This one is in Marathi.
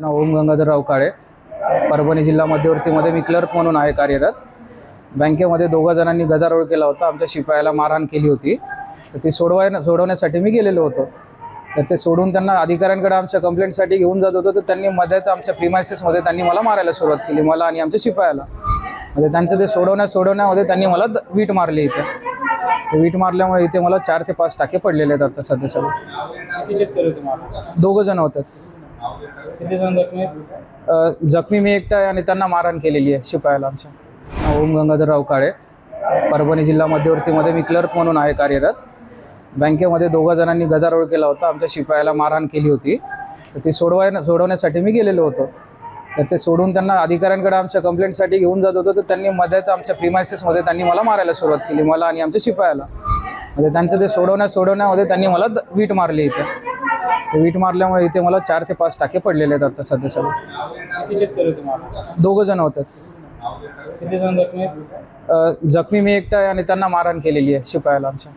नाव ओम गंगाधरराव काळे. परभणी जिल्हा मध्यवर्तीमध्ये मी क्लर्क म्हणून आहे कार्यरत. बँकेमध्ये दोघा जणांनी गदारोळ केला होता. आमच्या शिपायाला मारहाण केली होती. तर ती सोडवाय सोडवण्यासाठी मी गेलेलो होतो. तर ते सोडून त्यांना अधिकाऱ्यांकडे आमच्या कंप्लेंटसाठी घेऊन जात होतो. तर त्यांनी मध्यात आमच्या प्रिमायसेसमध्ये त्यांनी मला मारायला सुरुवात केली मला आणि आमच्या शिपायाला. म्हणजे त्यांचं ते सोडवण्या सोडवण्यामध्ये त्यांनी मला वीट मारली इथे. वीट मारल्यामुळे इथे मला चार ते पाच टाके पडलेले आहेत आता सध्या सगळे. दोघं जण होतात किती जण जखमी आहेत? जखमी मी एकटा आहे आणि त्यांना मारहाण केलेली आहे शिपायाला आमच्या. ओम गंगाधरराव काळे. परभणी जिल्हा मध्यवर्तीमध्ये मी क्लर्क म्हणून आहे कार्यरत. बँकेमध्ये दोघा जणांनी गदारोळ केला होता. आमच्या शिपायाला मारहाण केली होती. तर ती सोडवाय सोडवण्यासाठी मी गेलेलो होतो. तर ते सोडून त्यांना अधिकाऱ्यांकडे आमच्या कंप्लेंटसाठी घेऊन जात होतो. तर त्यांनी मध्यात आमच्या प्रिमायसेसमध्ये त्यांनी मला मारायला सुरुवात केली. मला आणि आमच्या शिपायाला. म्हणजे त्यांचं ते सोडवण्या सोडवण्यामध्ये त्यांनी मला वीट मारली इथे. वीट मारल्यामुळे इथे मला चार ते पाच टाके पडलेले आहेत आता सध्या सगळे. किती शेतकरी होते मला दोघं जण होतात किती जण जखमी आहेत? अ, जखमी मी एकटा आहे आणि त्यांना मारहाण केलेली आहे शिपायाला आमच्या.